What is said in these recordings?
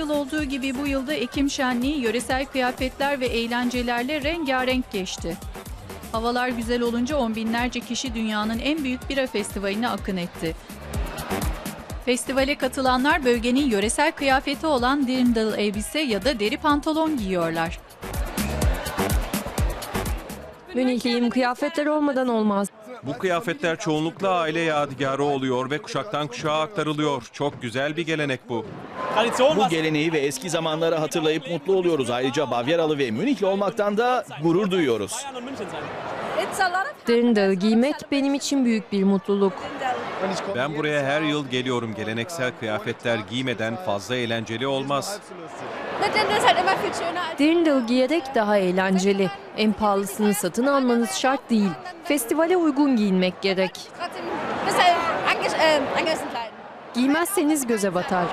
yıl olduğu gibi bu yılda Ekim Şenliği yöresel kıyafetler ve eğlencelerle rengarenk geçti. Havalar güzel olunca on binlerce kişi dünyanın en büyük bira festivaline akın etti. Festivale katılanlar bölgenin yöresel kıyafeti olan dirndl elbise ya da deri pantolon giyiyorlar. Münihliyim kıyafetler olmadan olmaz. Bu kıyafetler çoğunlukla aile yadigarı oluyor ve kuşaktan kuşağa aktarılıyor. Çok güzel bir gelenek bu. Bu geleneği ve eski zamanları hatırlayıp mutlu oluyoruz. Ayrıca Bavyeralı ve Münihli olmaktan da gurur duyuyoruz. Dirndl giymek benim için büyük bir mutluluk. Ben buraya her yıl geliyorum. Geleneksel kıyafetler giymeden fazla eğlenceli olmaz. Dirndl giyerek daha eğlenceli. En pahalısını satın almanız şart değil. Festivale uygun giyinmek gerek. Giymezseniz göze batar.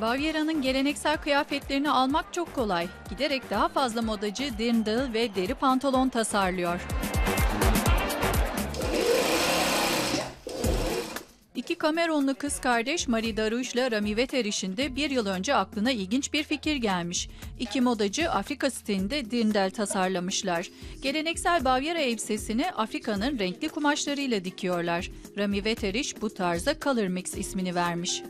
Bavyera'nın geleneksel kıyafetlerini almak çok kolay. Giderek daha fazla modacı dirndl ve deri pantolon tasarlıyor. Kamerunlu kız kardeş Marie Darouche ile Rami Veteriş'in de bir yıl önce aklına ilginç bir fikir gelmiş. İki modacı Afrika stilinde dirndl tasarlamışlar. Geleneksel Bavyera elbisesini Afrika'nın renkli kumaşlarıyla dikiyorlar. Rami Veteriş bu tarza Color Mix ismini vermiş.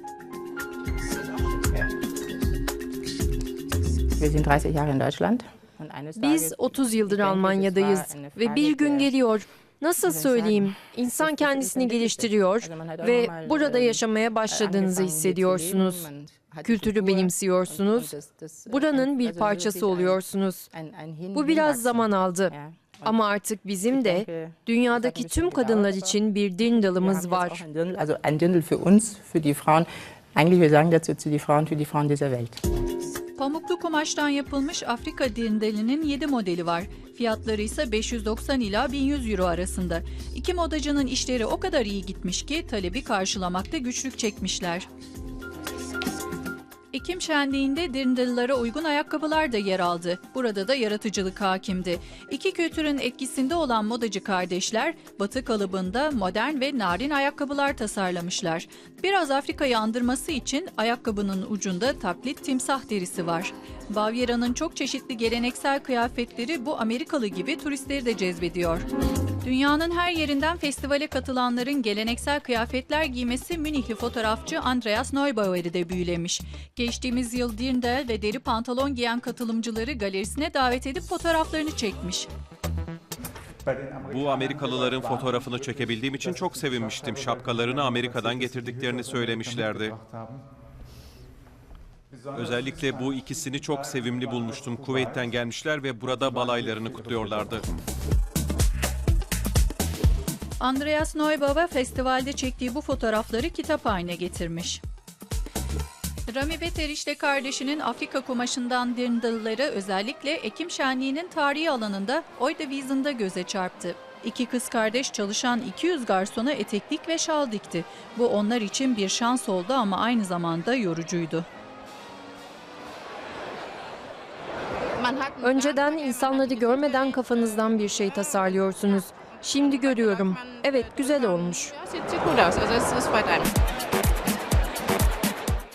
Wir sind 30 Jahre in Deutschland. Und eines Biz Tages- 30 yıldır Almanya'dayız ve bir gün geliyor. Nasıl söyleyeyim? İnsan kendisini geliştiriyor ve burada ähm, yaşamaya başladığınızı hissediyorsunuz. Kültürü benimsiyorsunuz. äh, Buranın bir parçası ein- oluyorsunuz. Bu biraz zaman aldı. Ama artık bizim de dünyadaki tüm bisschen kadınlar için bir haben jetzt var. Eigentlich wir sagen dazu zu die Frauen, für die Frauen dieser Welt. Pamuklu kumaştan yapılmış Afrika dirndlinin 7 modeli var. Fiyatları ise 590 ila 1100 euro arasında. İki modacının işleri o kadar iyi gitmiş ki talebi karşılamakta güçlük çekmişler. Ekim şenliğinde dirndllara uygun ayakkabılar da yer aldı. Burada da yaratıcılık hakimdi. İki kültürün etkisinde olan modacı kardeşler batı kalıbında modern ve narin ayakkabılar tasarlamışlar. Biraz Afrika'yı andırması için ayakkabının ucunda taklit timsah derisi var. Bavyera'nın çok çeşitli geleneksel kıyafetleri bu Amerikalı gibi turistleri de cezbediyor. Dünyanın her yerinden festivale katılanların geleneksel kıyafetler giymesi Münihli fotoğrafçı Andreas Neubauer'i de büyülemiş. Geçtiğimiz yıl dirndl ve deri pantolon giyen katılımcıları galerisine davet edip fotoğraflarını çekmiş. Bu Amerikalıların fotoğrafını çekebildiğim için çok sevinmiştim. Şapkalarını Amerika'dan getirdiklerini söylemişlerdi. Özellikle bu ikisini çok sevimli bulmuştum. Kuveyt'ten gelmişler ve burada balaylarını kutluyorlardı. Andreas Neubauer festivalde çektiği bu fotoğrafları kitap haline getirmiş. Rami Beteriş ile kardeşinin Afrika kumaşından dirndl'ları özellikle Ekim Şenliği'nin tarihi alanında Oydewiesen'da göze çarptı. İki kız kardeş çalışan 200 garsona eteklik ve şal dikti. Bu onlar için bir şans oldu ama aynı zamanda yorucuydu. Önceden insanları görmeden kafanızdan bir şey tasarlıyorsunuz. Şimdi görüyorum. Evet güzel olmuş.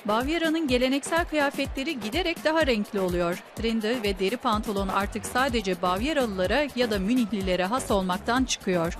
Bavyera'nın geleneksel kıyafetleri giderek daha renkli oluyor. Dirndl ve deri pantolon artık sadece Bavyeralılara ya da Münihlilere has olmaktan çıkıyor.